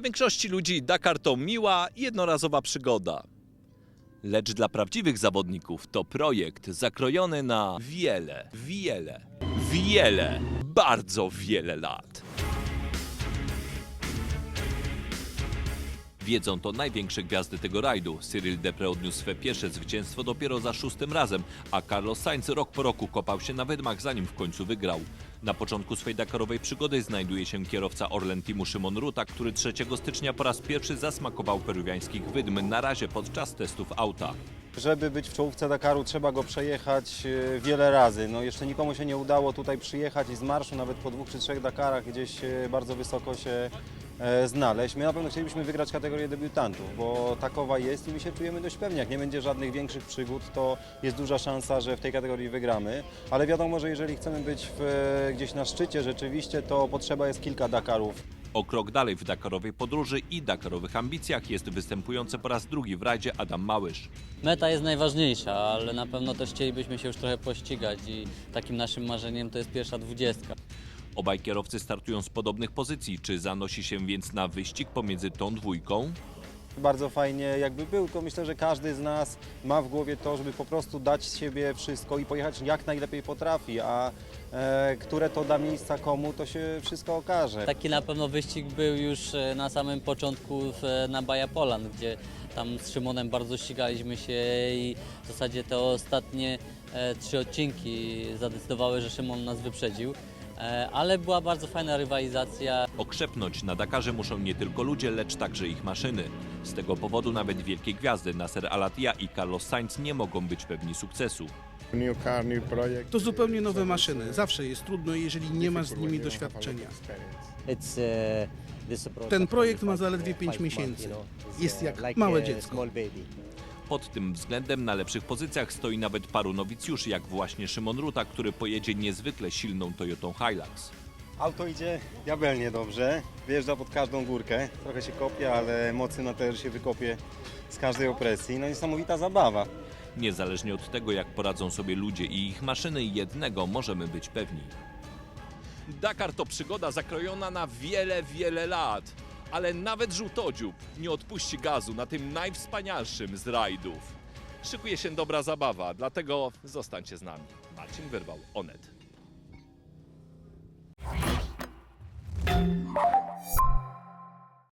większości ludzi Dakar to miła, jednorazowa przygoda. Lecz dla prawdziwych zawodników to projekt zakrojony na wiele, wiele, wiele, bardzo wiele lat. Wiedzą to największe gwiazdy tego rajdu. Cyril Depre odniósł swe pierwsze zwycięstwo dopiero za szóstym razem, a Carlos Sainz rok po roku kopał się na wydmach, zanim w końcu wygrał. Na początku swej Dakarowej przygody znajduje się kierowca Orlen Teamu Szymon Ruta, który 3 stycznia po raz pierwszy zasmakował peruwiańskich wydm, na razie podczas testów auta. Żeby być w czołówce Dakaru trzeba go przejechać e, wiele razy. No jeszcze nikomu się nie udało tutaj przyjechać i z marszu nawet po dwóch czy trzech Dakarach gdzieś e, bardzo wysoko się znaleźć. My na pewno chcielibyśmy wygrać kategorię debiutantów, bo takowa jest i my się czujemy dość pewnie. Jak nie będzie żadnych większych przygód, to jest duża szansa, że w tej kategorii wygramy. Ale wiadomo, że jeżeli chcemy być w, e, gdzieś na szczycie rzeczywiście, to potrzeba jest kilka Dakarów. O krok dalej w Dakarowej podróży i Dakarowych ambicjach jest występujący po raz drugi w rajdzie Adam Małysz. Meta jest najważniejsza, ale na pewno też chcielibyśmy się już trochę pościgać i takim naszym marzeniem to jest pierwsza dwudziestka. Obaj kierowcy startują z podobnych pozycji. Czy zanosi się więc na wyścig pomiędzy tą dwójką? Bardzo fajnie jakby był, to myślę, że każdy z nas ma w głowie to, żeby po prostu dać z siebie wszystko i pojechać jak najlepiej potrafi, a e, które to da miejsca komu, to się wszystko okaże. Taki na pewno wyścig był już e, na samym początku w, na Baja Polan, gdzie tam z Szymonem bardzo ścigaliśmy się i w zasadzie te ostatnie e, trzy odcinki zadecydowały, że Szymon nas wyprzedził. E, ale była bardzo fajna rywalizacja. Okrzepnąć na Dakarze muszą nie tylko ludzie, lecz także ich maszyny. Z tego powodu nawet wielkie gwiazdy Nasser Al-Attiyah i Carlos Sainz nie mogą być pewni sukcesu. New car, new project. To zupełnie nowe maszyny. Zawsze jest trudno, jeżeli nie masz z nimi doświadczenia. Approach Ten projekt ma zaledwie five 5 months, miesięcy. Jest jak małe dziecko. Pod tym względem na lepszych pozycjach stoi nawet paru nowicjuszy, jak właśnie Szymon Ruta, który pojedzie niezwykle silną Toyotą Hilux. Auto idzie diabelnie dobrze, wjeżdża pod każdą górkę, trochę się kopie, ale mocy na też się wykopie z każdej opresji. No niesamowita zabawa. Niezależnie od tego, jak poradzą sobie ludzie i ich maszyny, jednego możemy być pewni. Dakar to przygoda zakrojona na wiele, wiele lat. Ale nawet żółtodziób nie odpuści gazu na tym najwspanialszym z rajdów. Szykuje się dobra zabawa, dlatego zostańcie z nami. Marcin Wyrwał, Onet.